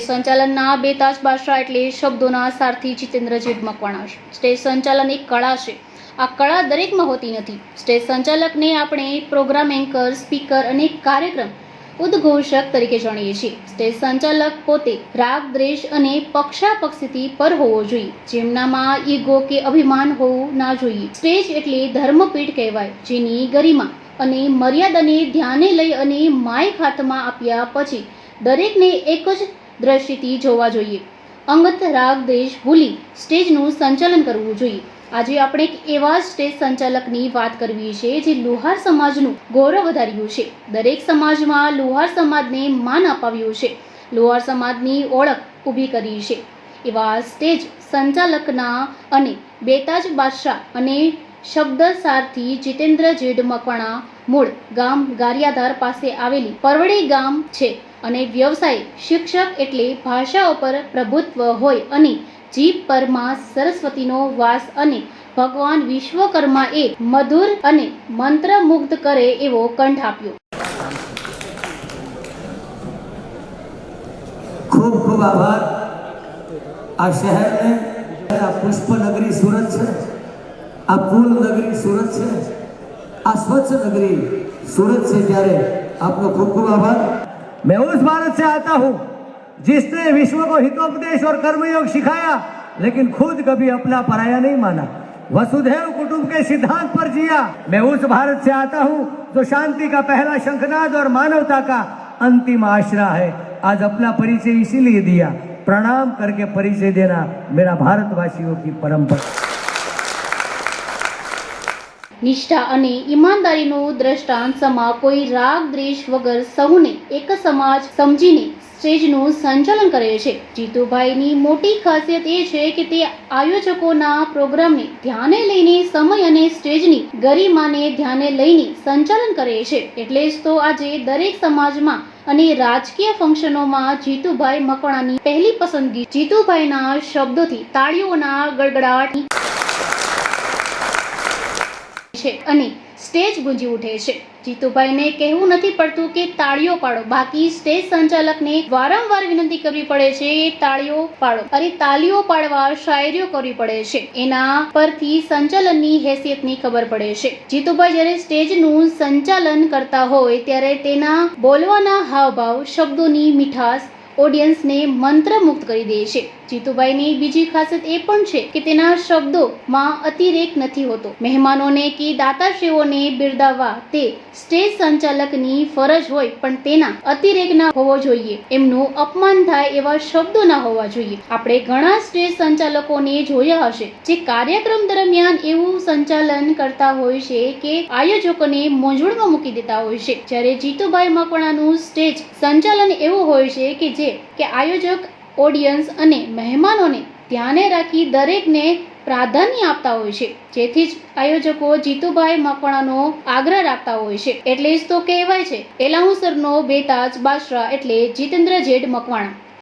સંચાલનના બેતાજ બાદશાહ એટલે શબ્દોના સારથી જીતેન્દ્ર જેઠ મકવાણા સ્ટેજ સંચાલન એક કળા છે. આ કળા દરેકમાં હોતી નથી. સ્ટેજ સંચાલકને આપણે પ્રોગ્રામ એન્કર, સ્પીકર અને કાર્યક્રમ ઉદ્ઘોષક તરીકે જાણીએ છીએ. સ્ટેજ સંચાલક પોતે રાગ, દ્વેષ અને પક્ષાપક્ષીથી પર હોવો જોઈએ. જેમનામાં ઈગો કે અભિમાન હોવું ના જોઈએ. સ્ટેજ એટલે ધર્મપીઠ કહેવાય, જેની ગરિમા અને મર્યાદાને ધ્યાને લઈ અને માઇક હાથમાં આપ્યા પછી દરેકને એક જ દ્રષ્ટિથી જોવા જોઈએ. અંગત રાગ દેશ ભૂલી સ્ટેજનું સંચાલન કરવું જોઈએ. આજે આપણે એક એવા સ્ટેજ સંચાલકની વાત કરવી છે જે લુહાર સમાજનું ગૌરવ વધાર્યું છે. દરેક સમાજમાં લુહાર સમાજને માન અપાવ્યું છે. લુહાર સમાજની ઓળખ ઊભી કરી છે. એવા સ્ટેજ સંચાલકના અને બેતાજ બાદશાહ અને શબ્દ સારથી જીતેન્દ્ર જેડ મકવાણા મૂળ ગામ ગારિયાધાર પાસે આવેલી પરવડી ગામ છે અને વ્યવસાય શિક્ષક એટલે ભાષાઓ પર પ્રભુત્વ હોય અને જીભ પરમાં સરસ્વતીનો વાસ અને ભગવાન વિશ્વકર્મા એ મધુર અને મંત્રમુગ્ધ કરે એવો કંઠ આપ્યો. ખૂબ ખૂબ આભાર. આ શહેરને આ પુષ્પ નગરી સુરત છે. આ ફૂલ નગરી સુરત છે આ સ્વચ્છ નગરી सूरत से प्यारे आपको खूब खूब आभार मैं उस भारत से आता हूँ जिसने विश्व को हितोपदेश और कर्मयोग सिखाया लेकिन खुद कभी अपना पराया नहीं माना वसुधैव कुटुंब के सिद्धांत पर जिया मैं उस भारत से आता हूँ जो शांति का पहला शंखनाद और मानवता का अंतिम आश्रा है आज अपना परिचय इसीलिए दिया प्रणाम करके परिचय देना मेरा भारतवासियों की परंपरा નિષ્ઠા અને ઈમાનદારીનું દ્રષ્ટાંત સમા કોઈ રાગ, દ્વેષ વગર સૌને એક સમાજ સમજીને સ્ટેજનું સંચાલન કરે છે. જીતુભાઈની મોટી ખાસિયત એ છે કે તે આયોજકોના પ્રોગ્રામને ધ્યાને લઈને સમય અને સ્ટેજની ગરિમાને ધ્યાને લઈને સંચાલન કરે છે. એટલે જ તો આજે દરેક સમાજમાં અને રાજકીય ફંક્શનોમાં જીતુભાઈ મકવાણાની પહેલી પસંદગી જીતુભાઈના શબ્દોથી તાળીઓના ગડગડાટ છે અને સ્ટેજ ગુંજી ઉઠે છે. જીતુભાઈને કહેવું નથી પડતું કે તાળીઓ પાડો. બાકી સ્ટેજ સંચાલકને વારંવાર વિનંતી કરવી પડે છે, તાળીઓ પાડો. અરે, તાળીઓ પાડવા શાયરીઓ કરવી પડે છે. એના પરથી સંચાલનની હેસિયતની ખબર પડે છે. જીતુભાઈ જ્યારે સ્ટેજનું સંચાલન કરતા હોય, ત્યારે તેના બોલવાના હાવભાવ, શબ્દોની મીઠાશ, ઓડિયન્સને મંત્રમુગ્ધ કરી દે છે. જીતુભાઈની બીજી ખાસિયત એ પણ છે કે તેના શબ્દોમાં અતિરેક નથી હોતો. મહેમાનોને કે દાતાશ્રીઓને બિરદાવવા તે સ્ટેજ સંચાલકની ફરજ હોય પણ તેના અતિરેક ના હોવો જોઈએ. એમનું અપમાન થાય એવા શબ્દો ના હોવા જોઈએ. આપણે ઘણા સ્ટેજ સંચાલકોને જોયા હશે જે કાર્યક્રમ દરમિયાન એવું સંચાલન કરતા હોય છે કે આયોજકોને મૂંઝવણમાં મૂકી દેતા હોય છે. જ્યારે જીતુભાઈ મકવાણાનું સ્ટેજ સંચાલન એવું હોય છે કે જે, કે આયોજક ઓડિયન્સ અને મહેમાનોને ધ્યાને રાખી દરેકને પ્રાધાન્ય આપતા હોય છે. જેથી જ આયોજકો જીતુભાઈ મકવાણાનો આગ્રહ રાખતા હોય છે. એટલે જ તો કહેવાય છે, એલાહુસરનો બેતાજ બાદશાહ એટલે જીતેન્દ્ર જેડ મકવાણા.